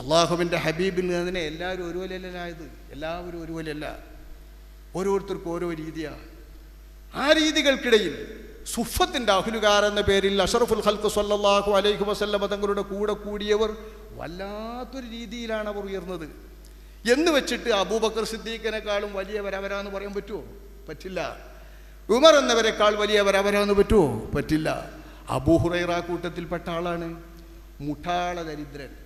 അള്ളാഹുവിന്റെ ഹബീബിൽ നിന്നതിനെ എല്ലാവരും ഒരുപോലെയല്ലായത് എല്ലാവരും ഒരുപോലെയല്ല ഓരോരുത്തർക്കും ഓരോ രീതിയാണ്. ആ രീതികൾക്കിടയിൽ സുഫത്തിന്റെ അഹുലുകാർ എന്ന പേരിൽ അഷറഫുൽ ഹൽക്ക് സല്ലാഹു അലൈഹു വസല്ലമ തങ്ങളുടെ കൂടെ കൂടിയവർ വല്ലാത്തൊരു രീതിയിലാണ് അവർ ഉയർന്നത്. എന്ന് വെച്ചിട്ട് അബൂബക്കർ സിദ്ദീഖിനെക്കാളും വലിയവരവരാന്ന് പറയാൻ പറ്റുമോ പറ്റില്ല. ഉമർ എന്നവരെക്കാൾ വലിയവരവരാന്ന് പറ്റുമോ പറ്റില്ല. അബൂഹുറൈറ കൂട്ടത്തിൽപ്പെട്ട ആളാണ്. മുട്ടാള ദരിദ്രൻ.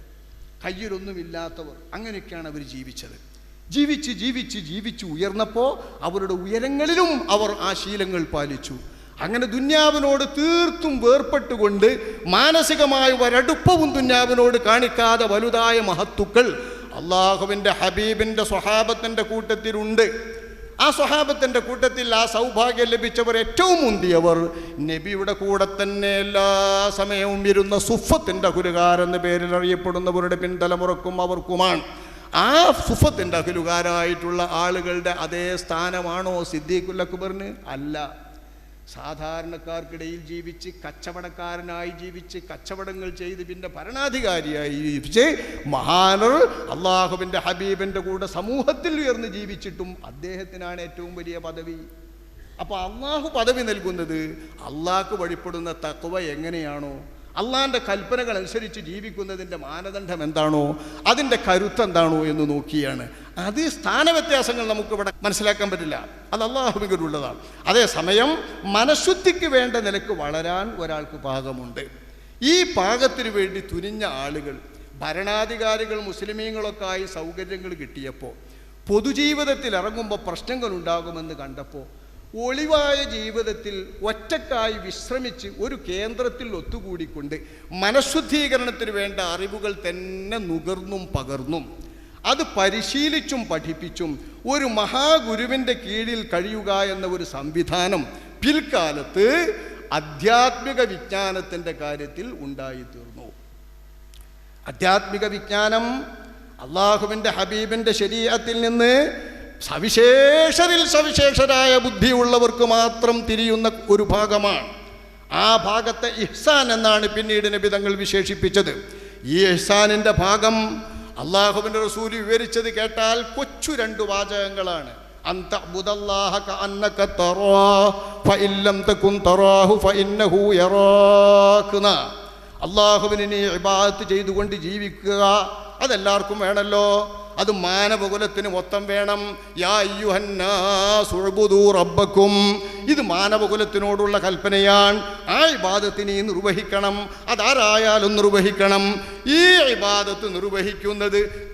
കയ്യിലൊന്നുമില്ലാത്തവർ അങ്ങനെയൊക്കെയാണ് അവർ ജീവിച്ചത്. ജീവിച്ച് ജീവിച്ച് ജീവിച്ച് ഉയർന്നപ്പോൾ അവരുടെ ഉയരങ്ങളിലും അവർ ആ ശീലങ്ങൾ പാലിച്ചു. അങ്ങനെ ദുന്യാവിനോട് തീർത്തും വേർപ്പെട്ടുകൊണ്ട് മാനസികമായ ഒരടുപ്പവും ദുന്യാവിനോട് കാണിക്കാതെ വലുതായ മഹത്തുക്കൾ അള്ളാഹുവിന്റെ ഹബീബിന്റെ സ്വഹാബത്തിന്റെ കൂട്ടത്തിലുണ്ട്. ആ സ്വഹാബത്തിന്റെ കൂട്ടത്തിൽ ആ സൗഭാഗ്യം ലഭിച്ചവർ ഏറ്റവും മുന്തിയവർ. നബിയുടെ കൂടെ തന്നെ എല്ലാ സമയവും ഇരുന്ന സുഫത്തിന്റെ കുരുകാരെന്ന പേരിൽ അറിയപ്പെടുന്നവരുടെ പിൻതലമുറക്കും അവർക്കുമാണ്. ആ സുഫത്തിന്റെ അഖിലുകാരായിട്ടുള്ള ആളുകളുടെ അതേ സ്ഥാനമാണോ സിദ്ദീഖുൽ അക്ബറിന്? അല്ല. സാധാരണക്കാർക്കിടയിൽ ജീവിച്ച് കച്ചവടക്കാരനായി ജീവിച്ച് കച്ചവടങ്ങൾ ചെയ്ത് പിന്നെ ഭരണാധികാരിയായി ജീവിച്ച് മഹാനർ അള്ളാഹുവിന്റെ ഹബീബിന്റെ കൂടെ സമൂഹത്തിൽ ഉയർന്ന് ജീവിച്ചിട്ടും അദ്ദേഹത്തിനാണ് ഏറ്റവും വലിയ പദവി. അപ്പോൾ അള്ളാഹു പദവി നൽകുന്നത് അള്ളാഹ്ക്ക് വഴിപ്പെടുന്ന തക്വ എങ്ങനെയാണോ അള്ളാഹിന്റെ കൽപ്പനകൾ അനുസരിച്ച് ജീവിക്കുന്നതിന്റെ മാനദണ്ഡം എന്താണോ അതിന്റെ കരുത്ത് എന്താണോ എന്ന് നോക്കിയാണ്. അത് സ്ഥാനവ്യത്യാസങ്ങൾ നമുക്കിവിടെ മനസ്സിലാക്കാൻ പറ്റില്ല. അത് അള്ളാഹുവിനുള്ളതാണ്. അതേസമയം മനഃശുദ്ധിക്ക് വേണ്ട നിലയ്ക്ക് വളരാൻ ഒരാൾക്ക് പാകമുണ്ട്. ഈ പാകത്തിന് വേണ്ടി തുനിഞ്ഞ ആളുകൾ ഭരണാധികാരികൾ മുസ്ലിമീങ്ങളൊക്കെ ആയി സൗകര്യങ്ങൾ കിട്ടിയപ്പോൾ പൊതുജീവിതത്തിൽ ഇറങ്ങുമ്പോൾ പ്രശ്നങ്ങൾ ഉണ്ടാകുമെന്ന് കണ്ടപ്പോൾ ഒളിവായ ജീവിതത്തിൽ ഒറ്റക്കായി വിശ്രമിച്ച് ഒരു കേന്ദ്രത്തിൽ ഒത്തുകൂടിക്കൊണ്ട് മനഃശുദ്ധീകരണത്തിന് വേണ്ട അറിവുകൾ തന്നെ നുകർന്നും പകർന്നും. അത് പരിശീലിച്ചും പഠിപ്പിച്ചും ഒരു മഹാഗുരുവിന്റെ കീഴിൽ കഴിയുക എന്ന ഒരു സംവിധാനം പിൽക്കാലത്ത് ആധ്യാത്മിക വിജ്ഞാനത്തിന്റെ കാര്യത്തിൽ ഉണ്ടായിത്തീർന്നു. ആധ്യാത്മിക വിജ്ഞാനം അള്ളാഹുവിന്റെ ഹബീബിന്റെ ശരീരത്തിൽ നിന്ന് സവിശേഷരിൽ സവിശേഷരായ ബുദ്ധിയുള്ളവർക്ക് മാത്രം തിരിയുന്ന ഒരു ഭാഗമാണ്. ആ ഭാഗത്തെ ഇഹ്സാൻ എന്നാണ് പിന്നീട് നബിതങ്ങൾ വിശേഷിപ്പിച്ചത്. ഈ ഇഹ്സാനിന്റെ ഭാഗം അള്ളാഹുവിന്റെ റസൂൽ വിവരിച്ചത് കേട്ടാൽ കൊച്ചു രണ്ട് വാചകങ്ങളാണ്. അള്ളാഹുവിനെ ഇബാദത്ത് ചെയ്തുകൊണ്ട് ജീവിക്കുക അതെല്ലാവർക്കും വേണമല്ലോ അത് മാനവകുലത്തിന് മൊത്തം വേണം. യാ റബ്ബക്കും. ഇത് മാനവകുലത്തിനോടുള്ള കൽപ്പനയാണ്. ആ ഇബാദത്തിനെ നിർവഹിക്കണം. അതാരായാലും നിർവഹിക്കണം. ഈ ഇബാദത്ത് നിർവഹിക്കുന്നത്.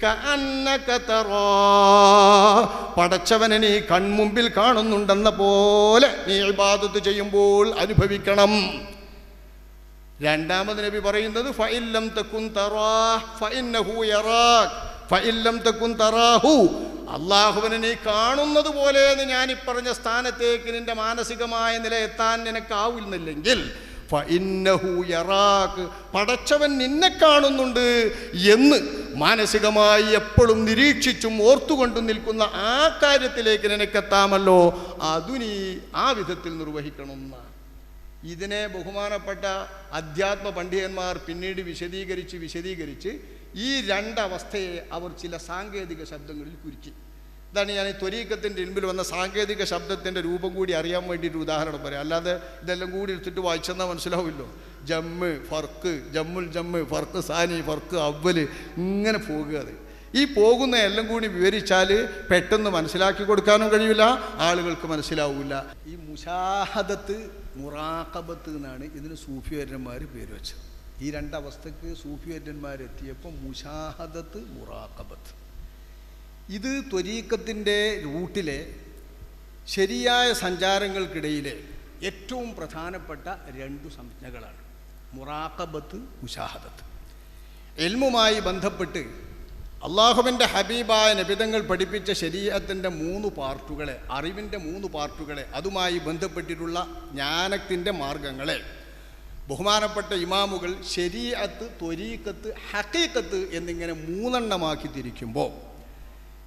പടച്ചവനെ കൺമുമ്പിൽ കാണുന്നുണ്ടെന്ന പോലെ നീ ഇബാദത്ത് ചെയ്യുമ്പോൾ അനുഭവിക്കണം. രണ്ടാമത് നബി പറയുന്നത് ഫഇല്ലം തകുൻ തറാഹ് ഫഇന്നഹു തറാഹു. അള്ളാഹുവിനെ നീ കാണുന്നത് പോലെ എന്ന് ഞാൻ ഇപ്പറഞ്ഞ പറഞ്ഞ സ്ഥാനത്തേക്ക് നിന്റെ മാനസികമായ നില എത്താൻ നിനക്കാവുന്നില്ലെങ്കിൽ പടച്ചവൻ നിന്നെ കാണുന്നുണ്ട് എന്ന് മാനസികമായി എപ്പോഴും നിരീക്ഷിച്ചും ഓർത്തുകൊണ്ട് നിൽക്കുന്ന ആ കാര്യത്തിലേക്ക് നിനക്കെത്താമല്ലോ അതു നീ ആ വിധത്തിൽ നിർവഹിക്കണം എന്നാണ്. ഇതിനെ ബഹുമാനപ്പെട്ട അധ്യാത്മ പണ്ഡിതന്മാർ പിന്നീട് വിശദീകരിച്ച് വിശദീകരിച്ച് ഈ രണ്ടവസ്ഥയെ അവർ ചില സാങ്കേതിക ശബ്ദങ്ങളിൽ കുരുക്കി. ഇതാണ് ഞാൻ ഈ ത്വരീക്കത്തിന്റെ മുൻപിൽ വന്ന സാങ്കേതിക ശബ്ദത്തിന്റെ രൂപം കൂടി അറിയാൻ വേണ്ടിയിട്ട് ഉദാഹരണം പറയാം. അല്ലാതെ ഇതെല്ലാം കൂടി എടുത്തിട്ട് വായിച്ചെന്നാൽ മനസ്സിലാവില്ലോ. ജമ്മ് ഫർക്ക് ജമ്മുൽ ജമ്മ് ഫർക്ക് സാനി ഫർക്ക് അവൽ ഇങ്ങനെ പോകുക അത്. ഈ പോകുന്ന എല്ലാം കൂടി വിവരിച്ചാൽ പെട്ടെന്ന് മനസ്സിലാക്കി കൊടുക്കാനും കഴിയില്ല ആളുകൾക്ക് മനസ്സിലാവില്ല. ഈ മുഷാഹദത്ത് മുറാഖബത്ത് എന്നാണ് ഇതിന് സൂഫിവര്യന്മാർ പേര് വെച്ചത്. ഈ രണ്ടവസ്ഥക്ക് സൂഫിവര്യന്മാർ എത്തിയപ്പോൾ മുഷാഹദത്ത് മുറാഖബത്ത്. ഇത് ത്വരീക്കത്തിന്റെ റൂട്ടിലെ ശരിയായ സഞ്ചാരങ്ങൾക്കിടയിലെ ഏറ്റവും പ്രധാനപ്പെട്ട രണ്ടു സംജ്ഞകളാണ്. മുറാഖബത്ത് മുഷാഹദത്ത്. എൽമുമായി ബന്ധപ്പെട്ട് അള്ളാഹുവിന്റെ ഹബീബായ നബിതങ്ങൾ പഠിപ്പിച്ച ശരീരത്തിന്റെ മൂന്ന് പാർട്ടുകളെ അറിവിന്റെ മൂന്ന് പാർട്ടുകളെ അതുമായി ബന്ധപ്പെട്ടിട്ടുള്ള ജ്ഞാനത്തിന്റെ മാർഗങ്ങളെ. ബഹുമാനപ്പെട്ട ഇമാമുകൾ ശരീഅത്ത് ത്വരീക്കത്ത് ഹക്കീക്കത്ത് എന്നിങ്ങനെ മൂന്നെണ്ണമാക്കി തിരിക്കുമ്പോൾ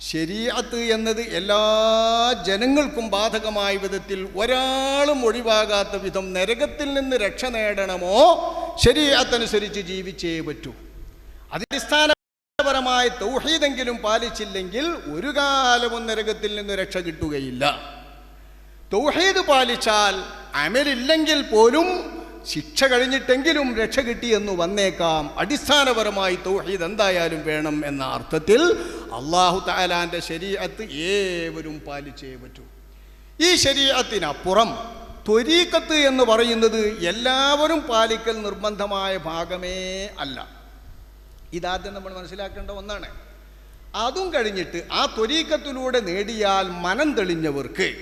ശരീഅത്ത് എന്നത് എല്ലാ ജനങ്ങൾക്കും ബാധകമായ വിധത്തിൽ ഒരാളും ഒഴിവാകാത്ത വിധം നരകത്തിൽ നിന്ന് രക്ഷ നേടണമോ? ശരീഅത്തനുസരിച്ച് ജീവിച്ചേ പറ്റൂ. അടിസ്ഥാനപരമായ അടിസ്ഥാനപരമായ തൗഹീദെങ്കിലും പാലിച്ചില്ലെങ്കിൽ ഒരു കാലവും നരകത്തിൽ നിന്ന് രക്ഷ കിട്ടുകയില്ല. തൗഹീദ് പാലിച്ചാൽ അമലില്ലെങ്കിൽ പോലും ശിക്ഷ കഴിഞ്ഞിട്ടെങ്കിലും രക്ഷ കിട്ടിയെന്ന് വന്നേക്കാം. അടിസ്ഥാനപരമായി തൗഹീദ് എന്തായാലും വേണം എന്ന അർത്ഥത്തിൽ അള്ളാഹു താലാന്റെ ശരീഅത്ത് ഏവരും പാലിച്ചേ പറ്റൂ. ഈ ശരീഅത്തിനപ്പുറം ത്വരീക്കത്ത് എന്ന് പറയുന്നത് എല്ലാവരും പാലിക്കൽ നിർബന്ധമായ ഭാഗമേ അല്ല. ഇതാദ്യം നമ്മൾ മനസ്സിലാക്കേണ്ട ഒന്നാണ്. അതും കഴിഞ്ഞിട്ട് ആ ത്വരീക്കത്തിലൂടെ നേടിയാൽ മനം തെളിഞ്ഞവർക്ക്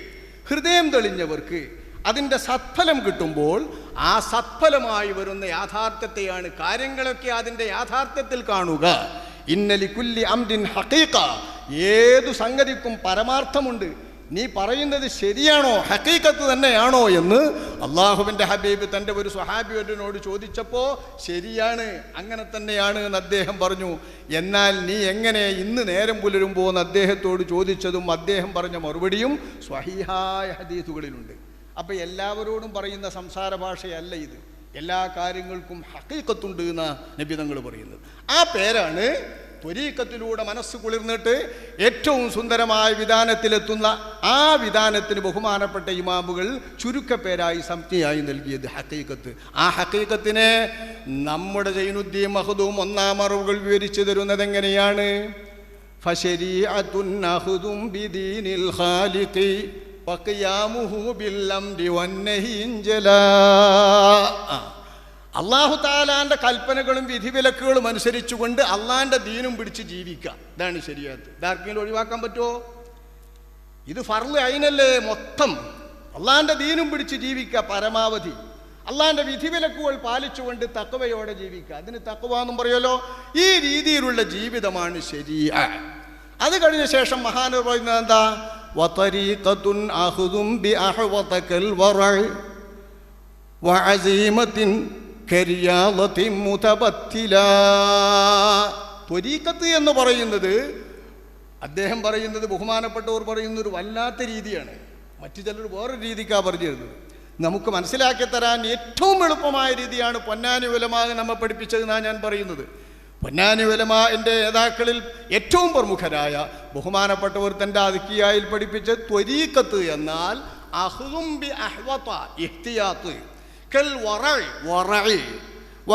ഹൃദയം തെളിഞ്ഞവർക്ക് അതിന്റെ സത്ഫലം കിട്ടുമ്പോൾ ആ സത്ഫലമായി വരുന്ന യാഥാർത്ഥ്യത്തെയാണ് കാര്യങ്ങളൊക്കെ അതിന്റെ യാഥാർത്ഥ്യത്തിൽ കാണുക. ഇന്നലി കുല്ലി അംദിൻ ഹക്കീക്ക ഏതു സംഗതിക്കും പരമാർത്ഥമുണ്ട്. നീ പറയുന്നത് ശരിയാണോ ഹക്കീക്കത്ത് തന്നെയാണോ എന്ന് അള്ളാഹുവിന്റെ ഹബീബ് തന്റെ ഒരു സ്വഹാബിയോട് ചോദിച്ചപ്പോൾ ശരിയാണ് അങ്ങനെ തന്നെയാണ് എന്ന് അദ്ദേഹം പറഞ്ഞു. എന്നാൽ നീ എങ്ങനെ ഇന്ന് നേരം പുലരുമ്പോൾ എന്ന് അദ്ദേഹത്തോട് ചോദിച്ചതും അദ്ദേഹം പറഞ്ഞ മറുപടിയും സ്വഹീഹായ ഹദീസുകളിലുണ്ട്. അപ്പോൾ എല്ലാവരോടും പറയുന്ന സംസാര ഭാഷയല്ല ഇത്. എല്ലാ കാര്യങ്ങൾക്കും ഹക്കീക്കത്തുണ്ട് നബി നബിതങ്ങൾ പറയുന്നത്. ആ പേരാണ് ത്വരീക്കത്തിലൂടെ മനസ്സ് കുളിർന്നിട്ട് ഏറ്റവും സുന്ദരമായ വിധാനത്തിലെത്തുന്ന ആ വിധാനത്തിന് ബഹുമാനപ്പെട്ട ഇമാമുകൾ ചുരുക്കപ്പേരായി സംജ്ഞയായി നൽകിയത് ഹക്കീക്കത്ത് ആ ഹക്കീക്കത്തിനെ നമ്മുടെ ജൈനുദ്ദീൻ മഹദൂം ഒന്നാം അറിവുകൾ വിവരിച്ചു തരുന്നത് എങ്ങനെയാണ്? ആ. അള്ളാഹു താലാന്റെ കൽപ്പനകളും വിധിവിലക്കുകളും അനുസരിച്ചുകൊണ്ട് അള്ളാന്റെ ദീനും പിടിച്ച് ജീവിക്കുക. ഇതാണ് ശരിയാത്ത് ഇതാർക്കെങ്കിലും ഒഴിവാക്കാൻ പറ്റുമോ ഇത് ഫർൾ അയിനല്ലേ മൊത്തം? അള്ളാന്റെ ദീനും പിടിച്ച് ജീവിക്കുക പരമാവധി. അള്ളാന്റെ വിധിവിലക്കുകൾ പാലിച്ചുകൊണ്ട് തക്കവയോടെ ജീവിക്കുക. അതിന് തക്കവ എന്നും പറയുമല്ലോ? ഈ രീതിയിലുള്ള ജീവിതമാണ് ശരി അത് കഴിഞ്ഞ ശേഷം മഹാനർ പറയുന്നത് എന്താ? ബി വഅസീമത്തിൻ ത്വരീക്കത്ത് എന്ന് പറയുന്നത് അദ്ദേഹം പറയുന്നത് ബഹുമാനപ്പെട്ടവർ പറയുന്ന ഒരു വല്ലാത്ത രീതിയാണ്. മറ്റു ചിലർ വേറൊരു രീതിക്കാണ് പറഞ്ഞു തരുന്നത് നമുക്ക് മനസ്സിലാക്കി തരാൻ ഏറ്റവും എളുപ്പമായ രീതിയാണ് പൊന്നാനി ഉലമാകെ നമ്മെ പഠിപ്പിച്ചതെന്നാണ് ഞാൻ പറയുന്നത്. പൊന്നാനി ഉലമാന്റെ നേതാക്കളിൽ ഏറ്റവും പ്രമുഖരായ ബഹുമാനപ്പെട്ടവർ തന്റെ അതിക്കിയായിൽ പഠിപ്പിച്ച ത്വരീക്കത്ത് എന്നാൽ അഹ്ലുംബി അഹ്വത ഇഹ്തിയാത്ത്. കൽ വറൈ.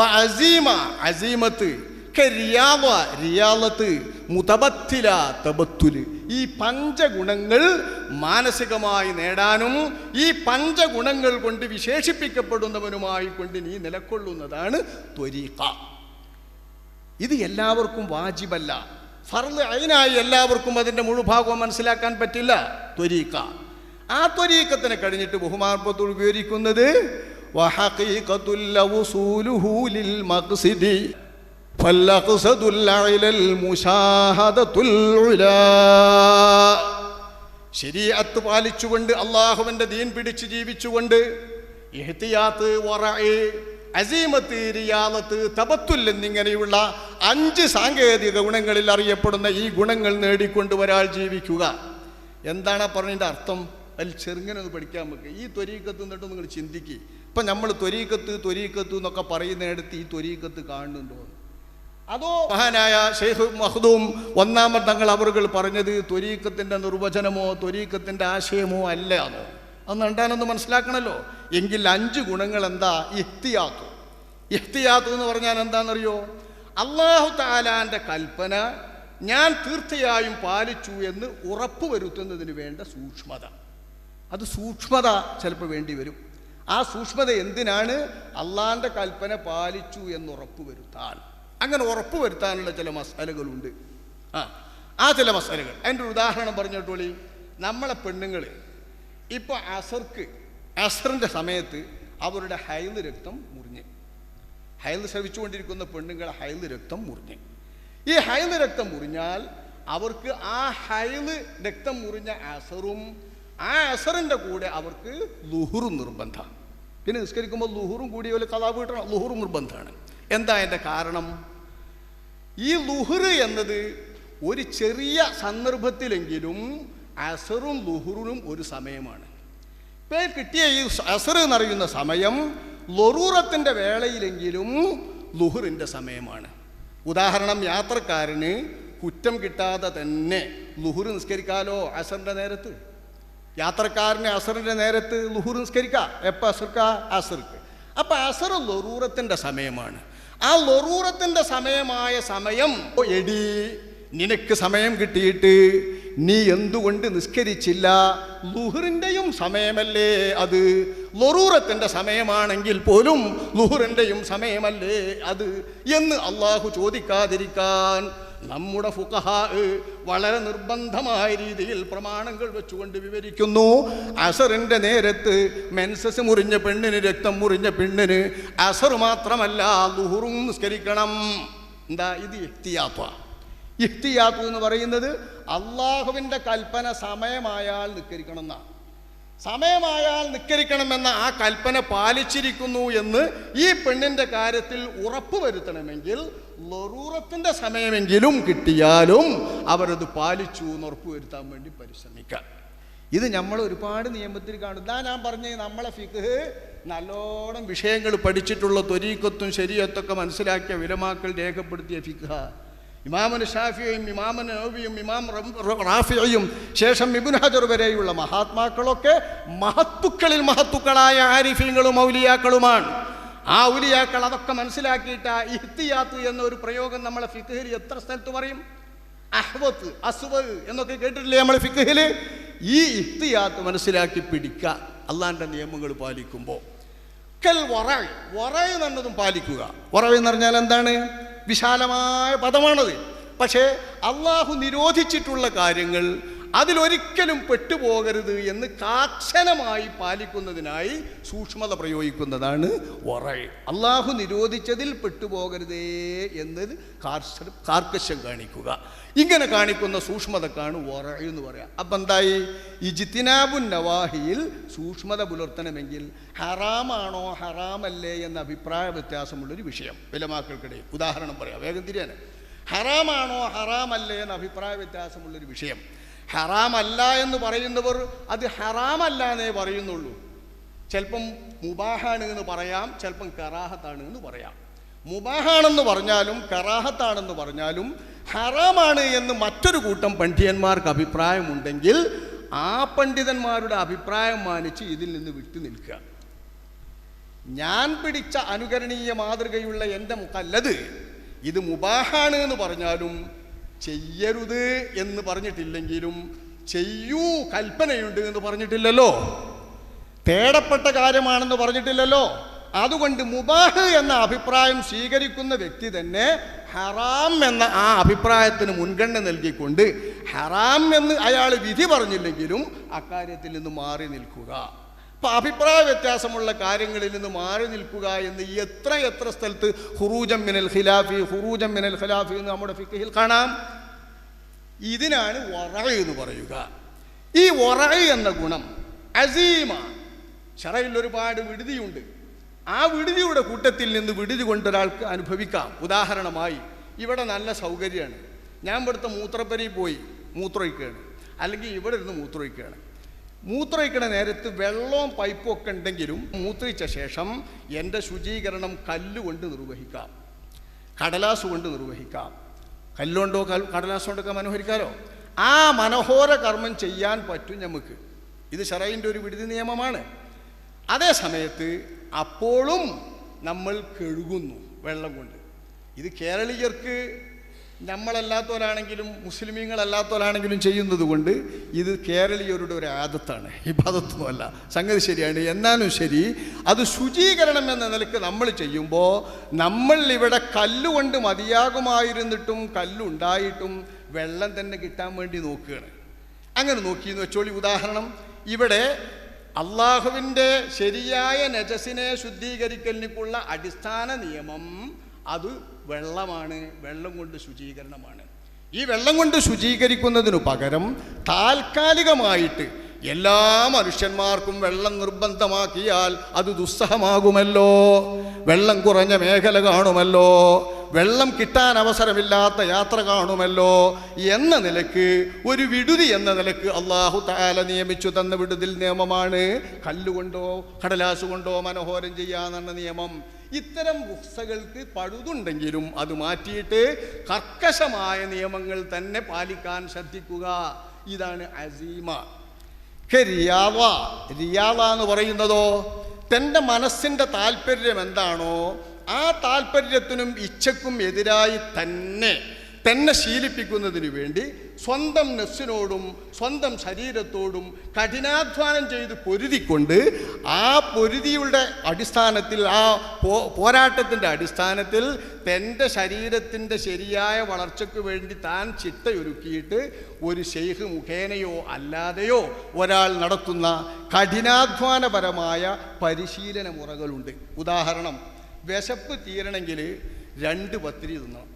അസീമ. അസീമത്ത്. കരിയാവ റിയാലത്ത് മുതബത്തില തബത്തുൽ ഈ പഞ്ചഗുണങ്ങൾ മാനസികമായി നേടാനും ഈ പഞ്ചഗുണങ്ങൾ കൊണ്ട് വിശേഷിപ്പിക്കപ്പെടുന്നവനുമായി കൊണ്ട് നീ നിലക്കൊള്ളുന്നതാണ് ത്വരീഖ. ഇത് എല്ലാവർക്കും വാജിബല്ല. ഫർൾ അയിനായി എല്ലാവർക്കും അതിന്റെ മുഴുഭാഗവും മനസ്സിലാക്കാൻ പറ്റില്ല. ത്വരീക്ക ആ ത്വരീക്കത്തിനെ കഴിഞ്ഞിട്ട് ബഹുമാർപ്പത്തോട് വിവരിക്കുന്നത് വഹഖീഖത്തുൽ വസൂലുഹു ലിൽ മഖ്സിദി فالأقصد العلى المشاهدة العلا ശരീഅത്ത് പാലിച്ചുകൊണ്ട് അള്ളാഹുവിൻ്റെ ദീൻ പിടിച്ച് ജീവിച്ചുകൊണ്ട് ഇഹ്തിയാത്ത് വറഇ അസീമത്ത് റിയാലത്ത് തബത്തുൽ എന്നിങ്ങനെയുള്ള അഞ്ച് സാങ്കേതിക ഗുണങ്ങളിൽ അറിയപ്പെടുന്ന ഈ ഗുണങ്ങൾ നേടിക്കൊണ്ട് ഒരാൾ ജീവിക്കുക എന്താണ് ആ പറഞ്ഞതിൻ്റെ അർത്ഥം അതിൽ ചെറുങ്ങനെ ഒന്ന് പഠിക്കാൻ നമുക്ക് ഈ ത്വരീക്കത്ത് എന്നിട്ട് നിങ്ങൾ ചിന്തിക്കുക ഇപ്പം നമ്മൾ ത്വരീക്കത്ത് ത്വരീക്കത്ത് എന്നൊക്കെ പറയുന്നിടത്ത് ഈ ത്വരീക്കത്ത് കാണുന്നുണ്ടോ? അതോ മഹാനായ ഷെയ്ഖ് മഹദൂം ഒന്നാമത് തങ്ങൾ അവറുകൾ പറഞ്ഞത് ത്വരീക്കത്തിന്റെ നിർവചനമോ ത്വരീക്കത്തിന്റെ ആശയമോ അല്ല എന്നോ? അന്ന് ഉണ്ടാനൊന്ന് മനസ്സിലാക്കണമല്ലോ എങ്കിൽ അഞ്ച് ഗുണങ്ങൾ എന്താ? ഇഹ്തിയാത്തു. ഇഹ്തിയാത്തു എന്ന് പറഞ്ഞാൽ എന്താണെന്നറിയോ? അള്ളാഹു താലാന്റെ കൽപ്പന ഞാൻ തീർച്ചയായും പാലിച്ചു എന്ന് ഉറപ്പ് വരുത്തുന്നതിന് വേണ്ട സൂക്ഷ്മത. അത് സൂക്ഷ്മത ചിലപ്പോൾ വേണ്ടി വരും. ആ സൂക്ഷ്മത എന്തിനാണ്? അള്ളാന്റെ കൽപ്പന പാലിച്ചു എന്ന് ഉറപ്പ് വരുത്താൻ അങ്ങനെ ഉറപ്പ് വരുത്താനുള്ള ചില മസാലകളുണ്ട്. ആ ആ ചില മസാലകൾ. അതിന്റെ ഒരു ഉദാഹരണം പറഞ്ഞിട്ടോളി. നമ്മളെ പെണ്ണുങ്ങൾ ഇപ്പോൾ അസർക്ക് അസറിന്റെ സമയത്ത് അവരുടെ ഹൈൽ രക്തം മുറിഞ്ഞ്. ഹൈന്ദ് ശ്രവിച്ചുകൊണ്ടിരിക്കുന്ന പെണ്ണുങ്ങളെ ഹൈൽ രക്തം മുറിഞ്ഞ്. ഈ ഹൈൽ രക്തം മുറിഞ്ഞാൽ അവർക്ക് ആ ഹൈൽ രക്തം മുറിഞ്ഞ അസറും ആ അസറിന്റെ കൂടെ അവർക്ക് ലുഹുറും നിർബന്ധമാണ്. പിന്നെ നിസ്കരിക്കുമ്പോൾ ലുഹുറും കൂടി പോലെ കഥാ വീട്ടണം ലുഹുറും നിർബന്ധമാണ്. എന്താ എന്റെ കാരണം? ഈ ലുഹുറ് എന്നത് ഒരു ചെറിയ സന്ദർഭത്തിലെങ്കിലും അസറും ലുഹുറിനും ഒരു സമയമാണ്. പേര് കിട്ടിയ ഈ അസർ എന്നറിയുന്ന സമയം ലൊറൂറത്തിന്റെ വേളയിലെങ്കിലും ലുഹുറിന്റെ സമയമാണ്. ഉദാഹരണം യാത്രക്കാരന് കുറ്റം കിട്ടാതെ തന്നെ ലുഹുർ നിസ്കരിക്കാലോ അസറിന്റെ നേരത്ത്? യാത്രക്കാരന് അസറിന്റെ നേരത്ത് ലുഹുർ നിസ്കരിക്കുക എപ്പോൾ അസർക്ക? അസർക്ക്. അപ്പം അസർ ലൊറൂറത്തിന്റെ സമയമാണ്. ആ ലൊറൂറത്തിന്റെ സമയമായ സമയം എടി നിനക്ക് സമയം കിട്ടിയിട്ട് നീ എന്തുകൊണ്ട് നിസ്കരിച്ചില്ല? ലുഹറിന്റെയും സമയമല്ലേ അത്? ലൊറൂറത്തിന്റെ സമയമാണെങ്കിൽ പോലും ലുഹറിന്റെയും സമയമല്ലേ അത്? എന്ന് അള്ളാഹു ചോദിക്കാതിരിക്കാൻ നമ്മുടെ ഫുഖഹ വളരെ നിർബന്ധമായ രീതിയിൽ പ്രമാണങ്ങൾ വെച്ചുകൊണ്ട് വിവരിക്കുന്നു. അസറിന്റെ നേരത്ത് മെൻസസ് മുറിഞ്ഞ പെണ്ണിന് രക്തം മുറിഞ്ഞ പെണ്ണിന് അസർ മാത്രമല്ല ദുഹുറും നിസ്കരിക്കണം. എന്താ? ഇത് ഇഖ്തിയാത്വ ഇഹ്തിയാത്തു എന്ന് പറയുന്നത് അള്ളാഹുവിന്റെ കൽപ്പന സമയമായാൽ നിസ്കരിക്കണം എന്നാണ്. സമയമായാൽ നിസ്കരിക്കണമെന്ന ആ കൽപ്പന പാലിച്ചിരിക്കുന്നു എന്ന് ഈ പെണ്ണിന്റെ കാര്യത്തിൽ ഉറപ്പ് വരുത്തണമെങ്കിൽ ലൊറൂറത്തിന്റെ സമയമെങ്കിലും കിട്ടിയാലും അവരത് പാലിച്ചു എന്ന് ഉറപ്പ് വരുത്താൻ വേണ്ടി പരിശ്രമിക്കാം ഇത് നമ്മൾ ഒരുപാട് നിയമത്തിൽ കാണും. ഇതാ ഞാൻ പറഞ്ഞ നമ്മളെ ഫിഖ് നല്ലോണം വിഷയങ്ങൾ പഠിച്ചിട്ടുള്ള ത്വരീക്കത്തും ശരീരത്തൊക്കെ മനസ്സിലാക്കിയ വിലമാക്കൾ രേഖപ്പെടുത്തിയ ഫിഖ. ഇമാമൻ ഷാഫിയും ഇമാമൻ നബിയും ഇമാം റാഫിയയും റാഫിയും ശേഷം ഇബുൻ ഹജർ വരെയുള്ള മഹാത്മാക്കളൊക്കെ മഹത്തുക്കളിൽ മഹത്തുക്കളായ ആരിഫീങ്ങളും ഔലിയാക്കളുമാണ്. ആ ഉലിയാക്കൾ അതൊക്കെ മനസ്സിലാക്കിയിട്ട് ഇഹ്തിയാത്ത് എന്നൊരു പ്രയോഗം നമ്മളെ ഫിഖിൽ എത്ര സ്ഥലത്ത് പറയും? അഹ്വത്ത് അസ്വ എന്നൊക്കെ കേട്ടിട്ടില്ലേ നമ്മൾ ഫിഖിൽ ഈ ഇഹ്തിയാത്ത് മനസ്സിലാക്കി പിടിക്കുക അള്ളാന്റെ നിയമങ്ങൾ പാലിക്കുമ്പോൾ കൽ വറ വറ എന്നതും പാലിക്കുക. വറ എന്ന് പറഞ്ഞാൽ എന്താണ്? വിശാലമായ പദമാണത്. പക്ഷേ അള്ളാഹു നിരോധിച്ചിട്ടുള്ള കാര്യങ്ങൾ അതിലൊരിക്കലും പെട്ടുപോകരുത് എന്ന് കാക്ഷനമായി പാലിക്കുന്നതിനായി സൂക്ഷ്മത പ്രയോഗിക്കുന്നതാണ് ഒറൽ അള്ളാഹു നിരോധിച്ചതിൽ പെട്ടുപോകരുതേ എന്ന് കാർശ കാർക്കശ്യം കാണിക്കുക. ഇങ്ങനെ കാണിക്കുന്ന സൂക്ഷ്മതക്കാണ് ഒറൽ എന്ന് പറയാം. അപ്പം എന്തായി? ഈ ജിത്തിനാബുൻ നവാഹിയിൽ സൂക്ഷ്മത പുലർത്തണമെങ്കിൽ ഹറാമാണോ ഹറാമല്ലേ എന്ന അഭിപ്രായ വ്യത്യാസമുള്ളൊരു വിഷയം. വിലമാക്കൾക്കിടയിൽ ഉദാഹരണം പറയാം. വേഗം തിരിയാൻ ഹറാമാണോ ഹറാമല്ലേ എന്ന അഭിപ്രായ വ്യത്യാസമുള്ളൊരു വിഷയം. ഹറാമല്ല എന്ന് പറയുന്നവർ അത് ഹറാമല്ല എന്നേ പറയുന്നുള്ളൂ. ചിലപ്പം മുബാഹാണ് എന്ന് പറയാം ചിലപ്പം കറാഹത്താണ് എന്ന് പറയാം. മുബാഹാണെന്ന് പറഞ്ഞാലും കറാഹത്താണെന്ന് പറഞ്ഞാലും ഹറാമാണ് എന്ന് മറ്റൊരു കൂട്ടം പണ്ഡിതന്മാർക്ക് അഭിപ്രായമുണ്ടെങ്കിൽ ആ പണ്ഡിതന്മാരുടെ അഭിപ്രായം മാനിച്ച് ഇതിൽ നിന്ന് വിട്ടു നിൽക്കുക. ഞാൻ പിടിച്ച അനുകരണീയ മാതൃകയുള്ള എന്റെ മുക്കല്ലത് ഇത് മുബാഹാണ് എന്ന് പറഞ്ഞാലും ചെയ്യരുത് എന്ന് പറഞ്ഞിട്ടില്ലെങ്കിലും ചെയ്യൂ കൽപ്പനയുണ്ട് എന്ന് പറഞ്ഞിട്ടില്ലല്ലോ. തേടപ്പെട്ട കാര്യമാണെന്ന് പറഞ്ഞിട്ടില്ലല്ലോ. അതുകൊണ്ട് മുബാഹ് എന്ന അഭിപ്രായം സ്വീകരിക്കുന്ന വ്യക്തി തന്നെ ഹറാം എന്ന ആ അഭിപ്രായത്തിന് മുൻഗണന നൽകിക്കൊണ്ട് ഹറാം എന്ന് അയാൾ വിധി പറഞ്ഞില്ലെങ്കിലും അക്കാര്യത്തിൽ നിന്ന് മാറി നിൽക്കുക. അപ്പൊ അഭിപ്രായ വ്യത്യാസമുള്ള കാര്യങ്ങളിൽ നിന്ന് മാറി നിൽക്കുക എന്ന് എത്ര എത്ര സ്ഥലത്ത് ഹുറൂജം മിനൽ ഖിലാഫി ഹുറൂജം മിനൽ ഖിലാഫി എന്ന് നമ്മുടെ ഫിക്കയിൽ കാണാം. ഇതിനാണ് വറ എന്ന് പറയുക. ഈ വറ എന്ന ഗുണം അസീമാണ്. ഷറയിൽ ഒരുപാട് വിടുതിയുണ്ട്. ആ വിടുതിയുടെ കൂട്ടത്തിൽ നിന്ന് വിടുതി കൊണ്ടൊരാൾക്ക് അനുഭവിക്കാം. ഉദാഹരണമായി ഇവിടെ നല്ല സൗകര്യമാണ്. ഞാൻ ഇവിടുത്തെ മൂത്രപ്പരി പോയി മൂത്രമൊഴിക്കുകയാണ്. അല്ലെങ്കിൽ ഇവിടെ ഇരുന്ന് മൂത്രമൊഴിക്കുകയാണ്. മൂത്രമൊഴിക്കണ നേരത്ത് വെള്ളവും പൈപ്പും ഒക്കെ ഉണ്ടെങ്കിലും മൂത്രയിച്ച ശേഷം എന്റെ ശുചീകരണം കല്ലുകൊണ്ട് നിർവഹിക്കാം. കടലാസ് കൊണ്ട് നിർവഹിക്കാം. കല്ലുകൊണ്ടോ കൽ കടലാസ് കൊണ്ടൊക്കെ മനോഹരിക്കാലോ? ആ മനോഹര കർമ്മം ചെയ്യാൻ പറ്റും നമുക്ക് ഇത് ഷറൈന്റെ ഒരു വിടുതി നിയമമാണ്. അതേ സമയത്ത് അപ്പോഴും നമ്മൾ കഴുകുന്നു വെള്ളം കൊണ്ട്. ഇത് കേരളീയർക്ക് നമ്മളല്ലാത്തവരാണെങ്കിലും മുസ്ലിമീങ്ങളല്ലാത്തവരാണെങ്കിലും ചെയ്യുന്നത് കൊണ്ട് ഇത് കേരളീയരുടെ ഒരു ആദത്താണ് ഇബാദത്തൊന്നുമല്ല. സംഗതി ശരിയാണ് എന്നാലും ശരി അത് ശുചീകരണം എന്ന നിലയ്ക്ക് നമ്മൾ ചെയ്യുമ്പോൾ നമ്മൾ ഇവിടെ കല്ലുകൊണ്ട് മതിയാകുമായിരുന്നിട്ടും കല്ലുണ്ടായിട്ടും വെള്ളം തന്നെ കിട്ടാൻ വേണ്ടി നോക്കുകയാണ്. അങ്ങനെ നോക്കിയെന്ന് വെച്ചോളി ഉദാഹരണം ഇവിടെ അള്ളാഹുവിന്റെ ശരിയായ നജസിനെ ശുദ്ധീകരിക്കലിനുള്ള അടിസ്ഥാന നിയമം അത് വെള്ളമാണ് വെള്ളം കൊണ്ട് ശുചീകരണമാണ്. ഈ വെള്ളം കൊണ്ട് ശുചീകരിക്കുന്നതിനു പകരം താൽക്കാലികമായിട്ട് എല്ലാ മനുഷ്യന്മാർക്കും വെള്ളം നിർബന്ധമാക്കിയാൽ അത് ദുസ്സഹമാകുമല്ലോ. വെള്ളം കുറഞ്ഞ മേഖല കാണുമല്ലോ. വെള്ളം കിട്ടാൻ അവസരമില്ലാത്ത യാത്ര കാണുമല്ലോ. എന്ന നിലയ്ക്ക് ഒരു വിടുതി എന്ന നിലയ്ക്ക് അള്ളാഹു താല നിയമിച്ചു തന്ന വിടുതിൽ നിയമമാണ്. കല്ലുകൊണ്ടോ കടലാസ് കൊണ്ടോ മനോഹരം ചെയ്യാന്നെന്ന നിയമം. ഇത്തരം റുക്സകൾക്ക് പഴുതുണ്ടെങ്കിലും അത് മാറ്റിയിട്ട് കർക്കശമായ നിയമങ്ങൾ തന്നെ പാലിക്കാൻ ശ്രദ്ധിക്കുക. ഇതാണ് അസീമ. റിയാള. റിയാള എന്ന് പറയുന്നതോ? തന്റെ മനസ്സിന്റെ താല്പര്യം എന്താണോ ആ താല്പര്യത്തിനും ഇച്ഛക്കും എതിരായി തന്നെ തന്നെ ശീലിപ്പിക്കുന്നതിന് വേണ്ടി സ്വന്തം നെസ്സിനോടും സ്വന്തം ശരീരത്തോടും കഠിനാധ്വാനം ചെയ്ത് പൊരുതിക്കൊണ്ട് ആ പൊരുതിയുടെ അടിസ്ഥാനത്തിൽ ആ പോരാട്ടത്തിന്റെ അടിസ്ഥാനത്തിൽ തന്റെ ശരീരത്തിന്റെ ശരിയായ വളർച്ചയ്ക്ക് വേണ്ടി താൻ ചിട്ടയൊരുക്കിയിട്ട് ഒരു ഷെയ്ഖ് മുഖേനയോ അല്ലാതെയോ ഒരാൾ നടത്തുന്ന കഠിനാധ്വാനപരമായ പരിശീലന മുറകളുണ്ട് ഉദാഹരണം വിശപ്പ് തീരണമെങ്കിൽ രണ്ട് പത്തിരി തിന്നണം.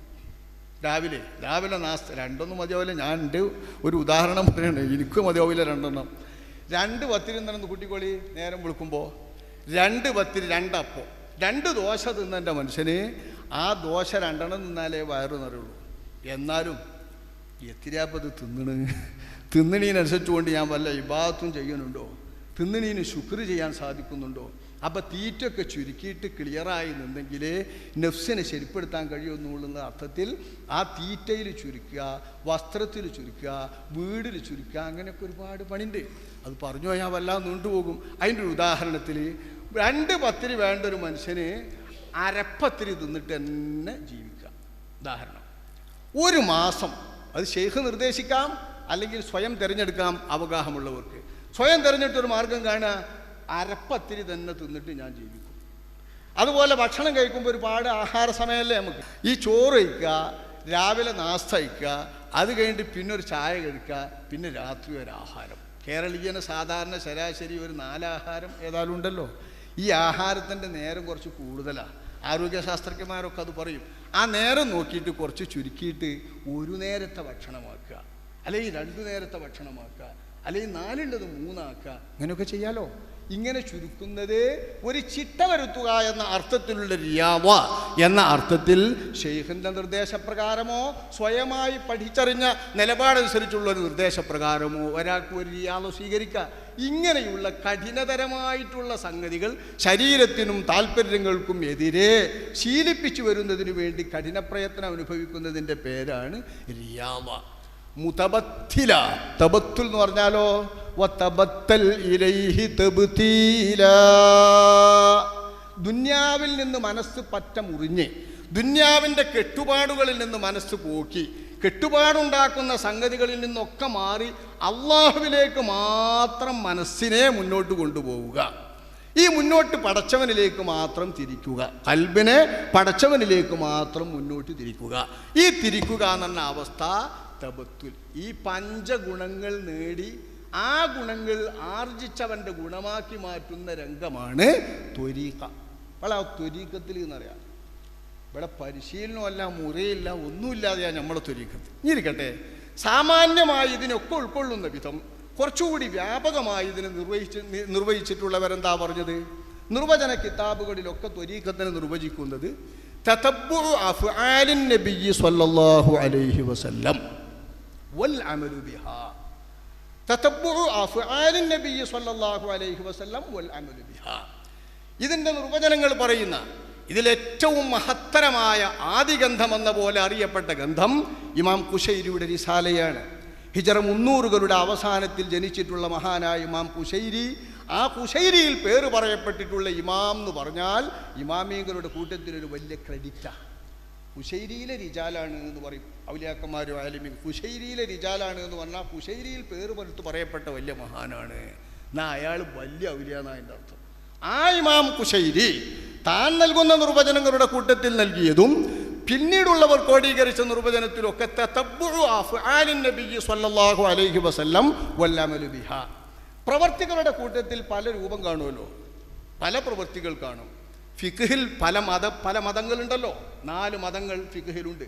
രാവിലെ രാവിലെ നാസ്ത രണ്ടൊന്നും മതിയാവില്ല. ഞാൻ എന്റെ ഒരു ഉദാഹരണം പറയണേ. എനിക്ക് മതിയാവില്ല രണ്ടെണ്ണം. രണ്ട് പത്തിരി തിന്നു കുട്ടിക്കോളി? നേരം വിളിക്കുമ്പോൾ രണ്ട് പത്തിരി രണ്ടപ്പം. രണ്ട് ദോശ തിന്നെന്റെ മനുഷ്യന് ആ ദോശ രണ്ടെണ്ണം തിന്നാലേ വയറു നിറയുള്ളൂ. എന്നാലും എത്തിരാപ്പത് തിന്നണ്. തിന്നണീനനുസരിച്ചുകൊണ്ട് ഞാൻ വല്ല ഇബാത്തും ചെയ്യുന്നുണ്ടോ? തിന്നണീന് ശുക്ർ ചെയ്യാൻ സാധിക്കുന്നുണ്ടോ? അപ്പം തീറ്റൊക്കെ ചുരുക്കിയിട്ട് ക്ലിയറായി നിന്നെങ്കിൽ നെഫ്സിനെ ശരിപ്പെടുത്താൻ കഴിയുമെന്നുള്ള അർത്ഥത്തിൽ ആ തീറ്റയിൽ ചുരുക്കുക വസ്ത്രത്തിൽ ചുരുക്കുക വീടിൽ ചുരുക്കുക അങ്ങനെയൊക്കെ ഒരുപാട് പണിയുണ്ട് അത് പറഞ്ഞു പോയാൽ വല്ലാതെ നീണ്ടുപോകും. അതിന്റെ ഒരു ഉദാഹരണത്തിൽ രണ്ട് പത്തിരി വേണ്ട ഒരു മനുഷ്യന് അരപ്പത്തിരി തിന്നിട്ട് തന്നെ ജീവിക്കുക. ഉദാഹരണം. ഒരു മാസം അത് ഷെയ്ഖ് നിർദ്ദേശിക്കാം അല്ലെങ്കിൽ സ്വയം തിരഞ്ഞെടുക്കാം അവഗാഹമുള്ളവർക്ക്. സ്വയം തിരഞ്ഞെടുത്തൊരു മാർഗം കാണുക. അരപ്പത്തിരി തന്നെ തിന്നിട്ട് ഞാൻ ജീവിക്കും. അതുപോലെ ഭക്ഷണം കഴിക്കുമ്പോൾ ഒരുപാട് ആഹാര സമയമല്ലേ നമുക്ക്? ഈ ചോറ് കഴിക്കുക രാവിലെ നാസ്ത കഴിക്കുക അത് കഴിഞ്ഞിട്ട് പിന്നെ ഒരു ചായ കഴിക്കുക പിന്നെ രാത്രി ഒരു ആഹാരം. കേരളീയന് സാധാരണ ശരാശരി ഒരു നാലാഹാരം ഏതായാലും ഉണ്ടല്ലോ. ഈ ആഹാരത്തിന്റെ നേരം കുറച്ച് കൂടുതലാണ് ആരോഗ്യശാസ്ത്രജ്ഞന്മാരൊക്കെ അത് പറയും. ആ നേരം നോക്കിയിട്ട് കുറച്ച് ചുരുക്കിയിട്ട് ഒരു നേരത്തെ ഭക്ഷണമാക്കുക അല്ലെങ്കിൽ രണ്ടു നേരത്തെ ഭക്ഷണമാക്കുക അല്ലെങ്കിൽ നാലുള്ളത് മൂന്നാക്കുക അങ്ങനെയൊക്കെ ചെയ്യാലോ? ഇങ്ങനെ ചുരുക്കുന്നത് ഒരു ചിട്ട വരുത്തുക എന്ന അർത്ഥത്തിലുള്ള റിയാവ എന്ന അർത്ഥത്തിൽ ഷെയ്ഖിന്റെ നിർദ്ദേശപ്രകാരമോ സ്വയമായി പഠിച്ചറിഞ്ഞ നിലപാടനുസരിച്ചുള്ള ഒരു നിർദ്ദേശപ്രകാരമോ ഒരാൾക്ക് ഒരു റിയാവ സ്വീകരിക്കുക. ഇങ്ങനെയുള്ള കഠിനതരമായിട്ടുള്ള സംഗതികൾ ശരീരത്തിനും താല്പര്യങ്ങൾക്കും എതിരെ ശീലിപ്പിച്ചു വരുന്നതിന് വേണ്ടി കഠിന പ്രയത്നം അനുഭവിക്കുന്നതിന്റെ പേരാണ് റിയാവ മുതബത്തില. തബത്തുൽ എന്ന് പറഞ്ഞാലോ? ഇലൈഹി ദുന്യാവിൽ നിന്ന് മനസ്സ് പറ്റ മുറിഞ്ഞ് ദുന്യാവിന്റെ കെട്ടുപാടുകളിൽ നിന്ന് മനസ്സ് പോക്കി കെട്ടുപാടുണ്ടാക്കുന്ന സംഗതികളിൽ നിന്നൊക്കെ മാറി അള്ളാഹുവിലേക്ക് മാത്രം മനസ്സിനെ മുന്നോട്ട് കൊണ്ടുപോവുക. ഈ മുന്നോട്ട് പടച്ചവനിലേക്ക് മാത്രം തിരിക്കുക. കൽബിനെ പടച്ചവനിലേക്ക് മാത്രം മുന്നോട്ട് തിരിക്കുക. ഈ തിരിക്കുക എന്ന അവസ്ഥ തബത്തുൽ ഈ പഞ്ചഗുണങ്ങൾ നേടി ആ ഗുണങ്ങൾ ആർജിച്ചവന്റെ ഗുണമാക്കി മാറ്റുന്ന രംഗമാണ് ത്വരീക. അപ്പോൾ ആ ത്വരീക്കത്തിൽ എന്നറിയാം. ഇവിടെ പരിശീലനമല്ല മുറയില്ല ഒന്നുമില്ലാതെയാണ് നമ്മളെ ത്വരീക്കത്തിൽ ഇരിക്കട്ടെ. സാമാന്യമായി ഇതിനൊക്കെ ഉൾക്കൊള്ളുന്ന വിധം കുറച്ചുകൂടി വ്യാപകമായി ഇതിനെ നിർവഹിച്ച് നിർവഹിച്ചിട്ടുള്ളവരെന്താ പറഞ്ഞത്? നിർവചന കിതാബുകളിലൊക്കെ ത്വരീക്കത്തിനെ നിർവചിക്കുന്നത് തതബ്ബു അഫ്ആലിൻ നബി സല്ലല്ലാഹു അലൈഹി വസല്ലം. അമലു ബിഹാ. തതബ്ബുഉ അഫ്ആലിൻ നബിയ്യി സ്വല്ലല്ലാഹു അലൈഹി വസല്ലം വൽ അമലു ബിഹാ. ഇതിന്റെ നിർവചനങ്ങൾ പറയുന്ന ഇതിലേറ്റവും മഹത്തരമായ ആദിഗന്ധം എന്ന പോലെ അറിയപ്പെട്ട ഗന്ധം ഇമാം കുശൈരിയുടെ റിസാലയാണ്. ഹിജറ മുന്നൂറുകളുടെ അവസാനത്തിൽ ജനിച്ചിട്ടുള്ള മഹാനായ ഇമാം കുശൈരി ആ കുശൈരിയിൽ പേര് പറയപ്പെട്ടിട്ടുള്ള ഇമാം എന്ന് പറഞ്ഞാൽ ഇമാമിയങ്ങളുടെ കൂട്ടത്തിലൊരു വലിയ ക്രെഡിറ്റാണ് കുശൈരിയിലെ റിജാലാണ് എന്ന് പറയും. ഔലിയാക്കന്മാരും ആലിമി കുശൈരിയിലെ റിജാലാണ് എന്ന് പറഞ്ഞാൽ കുശൈരിയിൽ പേര് പടുത്ത് പറയപ്പെട്ട വലിയ മഹാനാണ്. എന്നാൽ അയാൾ വലിയ ഔലിയാന്നാണ് അതിന്റെ അർത്ഥം. ആ ഇമാം കുശൈരി താൻ നൽകുന്ന നിർവചനങ്ങളുടെ കൂട്ടത്തിൽ നൽകിയതും പിന്നീടുള്ളവർ ക്രോഡീകരിച്ച നിർവചനത്തിലൊക്കെ അലൈഹി വസല്ലം ബിഹ. പ്രവർത്തികളുടെ കൂട്ടത്തിൽ പല രൂപം കാണുമല്ലോ. പല പ്രവൃത്തികൾ കാണും. ഫിഖിൽ പല മത പല മതങ്ങളുണ്ടല്ലോ. നാല് മതങ്ങൾ ഫിഖിലുണ്ട്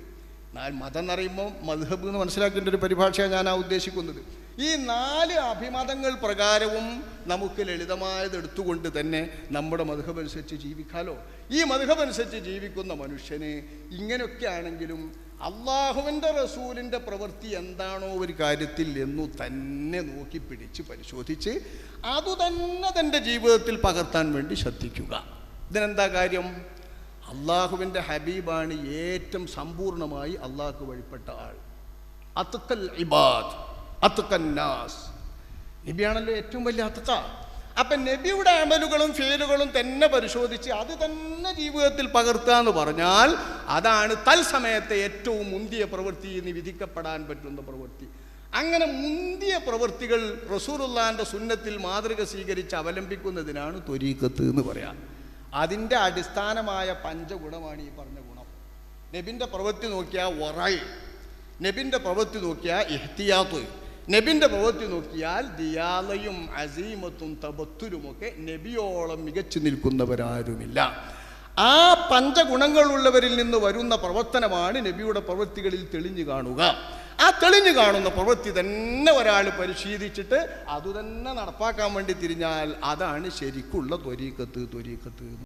നാല് മതം എന്ന് പറയുമ്പോൾ മദ്ഹബ് എന്ന് മനസ്സിലാക്കേണ്ട ഒരു പരിഭാഷയാണ് ഞാൻ ആ ഉദ്ദേശിക്കുന്നത്. ഈ നാല് അഭിമതങ്ങൾ പ്രകാരവും നമുക്ക് ലളിതമായത് എടുത്തുകൊണ്ട് തന്നെ നമ്മുടെ മധുഹബ് അനുസരിച്ച് ജീവിക്കാലോ. ഈ മധുഹബ് അനുസരിച്ച് ജീവിക്കുന്ന മനുഷ്യന് ഇങ്ങനെയൊക്കെ ആണെങ്കിലും അള്ളാഹുവിന്റെ റസൂലിന്റെ പ്രവൃത്തി എന്താണോ ഒരു കാര്യത്തിൽ എന്നു തന്നെ നോക്കി പിടിച്ച് പരിശോധിച്ച് അതുതന്നെ തന്റെ ജീവിതത്തിൽ പകർത്താൻ വേണ്ടി ശ്രദ്ധിക്കുക. ഇതിനെന്താ കാര്യം? അള്ളാഹുവിന്റെ ഹബീബാണ് ഏറ്റവും സമ്പൂർണമായി അള്ളാഹു വഴിപ്പെട്ട ആൾ. അത്തുക്കൽ ഇബാദ് അത്തുക്കൽ നാസ്. നബിയാണല്ലോ ഏറ്റവും വലിയ അത്തുക്ക അപ്പൊ നബിയുടെ അമലുകളും ഫേലുകളും തന്നെ പരിശോധിച്ച് അത് തന്നെ ജീവിതത്തിൽ പകർത്തുക എന്ന് പറഞ്ഞാൽ അതാണ് തൽസമയത്തെ ഏറ്റവും മുന്തിയ പ്രവൃത്തി എന്ന് വിധിക്കപ്പെടാൻ പറ്റുന്ന പ്രവൃത്തി. അങ്ങനെ മുന്തിയ പ്രവൃത്തികൾ റസൂറുല്ലാന്റെ സുന്നത്തിൽ മാതൃക സ്വീകരിച്ച് അവലംബിക്കുന്നതിനാണ് ത്വരീക്കത്ത് എന്ന് പറയാം. അതിന്റെ അടിസ്ഥാനമായ പഞ്ചഗുണമാണ് ഈ പറഞ്ഞ ഗുണം. നബിന്റെ പ്രവൃത്തി നോക്കിയാൽ ഒറായി നബിന്റെ പ്രവൃത്തി നോക്കിയാൽ ഇഹ്തിയാത്ത്. നബിന്റെ പ്രവൃത്തി നോക്കിയാൽ ദിയാലയും അസീമത്തും തബത്തുലുമൊക്കെ നബിയോളം മികച്ചു നിൽക്കുന്നവരാരുമില്ല. ആ പഞ്ചഗുണങ്ങളുള്ളവരിൽ നിന്ന് വരുന്ന പ്രവർത്തനമാണ് നബിയുടെ പ്രവൃത്തികളിൽ തെളിഞ്ഞു കാണുക. ആ തെളിഞ്ഞു കാണുന്ന പ്രവൃത്തി തന്നെ ഒരാൾ പരിശീലിച്ചിട്ട് അതുതന്നെ നടപ്പാക്കാൻ വേണ്ടി തിരിഞ്ഞാൽ അതാണ് ശരിക്കുള്ള ത്വരീക്കത്ത് ത്വരീക്കത്ത്